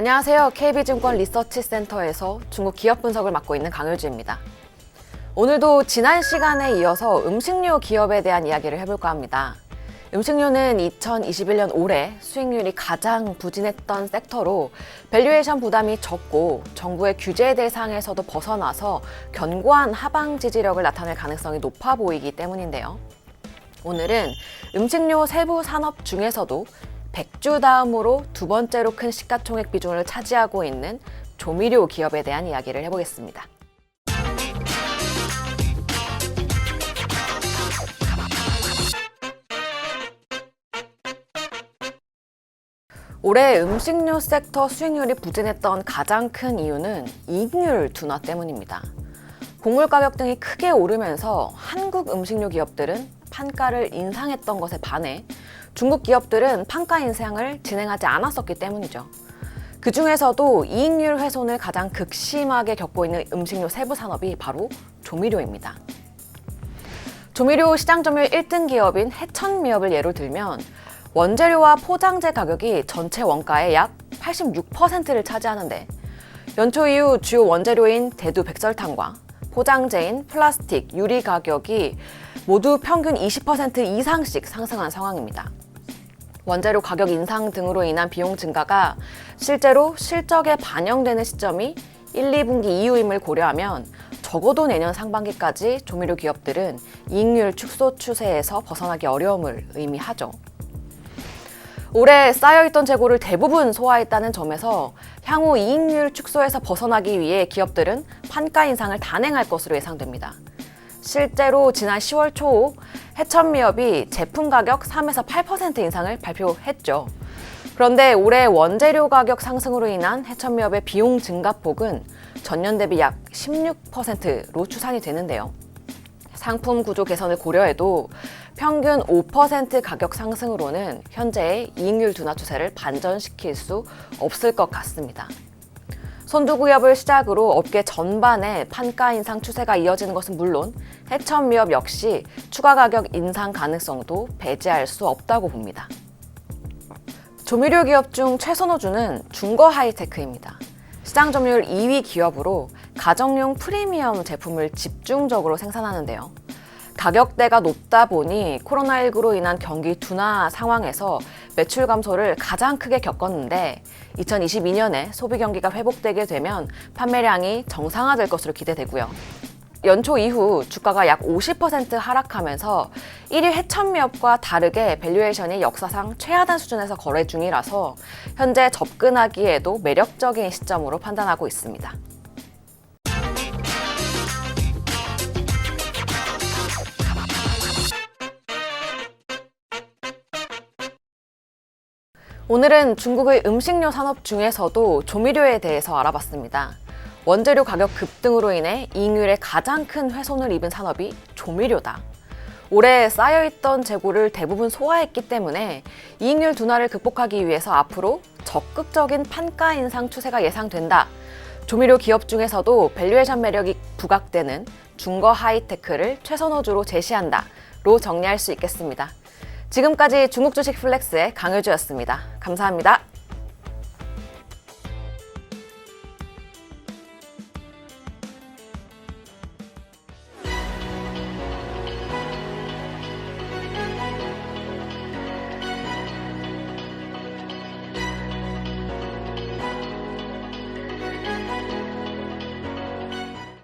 안녕하세요. KB증권 리서치센터에서 중국 기업 분석을 맡고 있는 강효주입니다. 오늘도 지난 시간에 이어서 음식료 기업에 대한 이야기를 해볼까 합니다. 음식료는 2021년 올해 수익률이 가장 부진했던 섹터로 밸류에이션 부담이 적고 정부의 규제 대상에서도 벗어나서 견고한 하방 지지력을 나타낼 가능성이 높아 보이기 때문인데요. 오늘은 음식료 세부 산업 중에서도 백주 다음으로 두 번째로 큰 시가총액 비중을 차지하고 있는 조미료 기업에 대한 이야기를 해보겠습니다. 올해 음식료 섹터 수익률이 부진했던 가장 큰 이유는 이익률 둔화 때문입니다. 곡물 가격 등이 크게 오르면서 한국 음식료 기업들은 판가를 인상했던 것에 반해 중국 기업들은 판가 인상을 진행하지 않았었기 때문이죠. 그 중에서도 이익률 훼손을 가장 극심하게 겪고 있는 음식료 세부 산업이 바로 조미료입니다. 조미료 시장 점유율 1등 기업인 해천미업을 예로 들면 원재료와 포장재 가격이 전체 원가의 약 86%를 차지하는데 연초 이후 주요 원재료인 대두 백설탕과 포장재인 플라스틱, 유리 가격이 모두 평균 20% 이상씩 상승한 상황입니다. 원재료 가격 인상 등으로 인한 비용 증가가 실제로 실적에 반영되는 시점이 1, 2분기 이후임을 고려하면 적어도 내년 상반기까지 조미료 기업들은 이익률 축소 추세에서 벗어나기 어려움을 의미하죠. 올해 쌓여있던 재고를 대부분 소화했다는 점에서 향후 이익률 축소에서 벗어나기 위해 기업들은 판가 인상을 단행할 것으로 예상됩니다. 실제로 지난 10월 초 해천미업이 제품 가격 3에서 8% 인상을 발표했죠. 그런데 올해 원재료 가격 상승으로 인한 해천미업의 비용 증가폭은 전년 대비 약 16%로 추산이 되는데요. 상품 구조 개선을 고려해도 평균 5% 가격 상승으로는 현재의 이익률 둔화 추세를 반전시킬 수 없을 것 같습니다. 선두구협을 시작으로 업계 전반에 판가 인상 추세가 이어지는 것은 물론 해천미업 역시 추가 가격 인상 가능성도 배제할 수 없다고 봅니다. 조미료 기업 중 최선호주는 중거 하이테크입니다. 시장 점유율 2위 기업으로 가정용 프리미엄 제품을 집중적으로 생산하는데요. 가격대가 높다 보니 코로나19로 인한 경기 둔화 상황에서 매출 감소를 가장 크게 겪었는데 2022년에 소비 경기가 회복되게 되면 판매량이 정상화될 것으로 기대되고요. 연초 이후 주가가 약 50% 하락하면서 1위 해천미업과 다르게 밸류에이션이 역사상 최하단 수준에서 거래 중이라서 현재 접근하기에도 매력적인 시점으로 판단하고 있습니다. 오늘은 중국의 음식료 산업 중에서도 조미료에 대해서 알아봤습니다. 원재료 가격 급등으로 인해 이익률에 가장 큰 훼손을 입은 산업이 조미료다. 올해 쌓여있던 재고를 대부분 소화했기 때문에 이익률 둔화를 극복하기 위해서 앞으로 적극적인 판가 인상 추세가 예상된다. 조미료 기업 중에서도 밸류에이션 매력이 부각되는 중거 하이테크를 최선호주로 제시한다.로 정리할 수 있겠습니다. 지금까지 중국 주식 플렉스의 강효주였습니다. 감사합니다.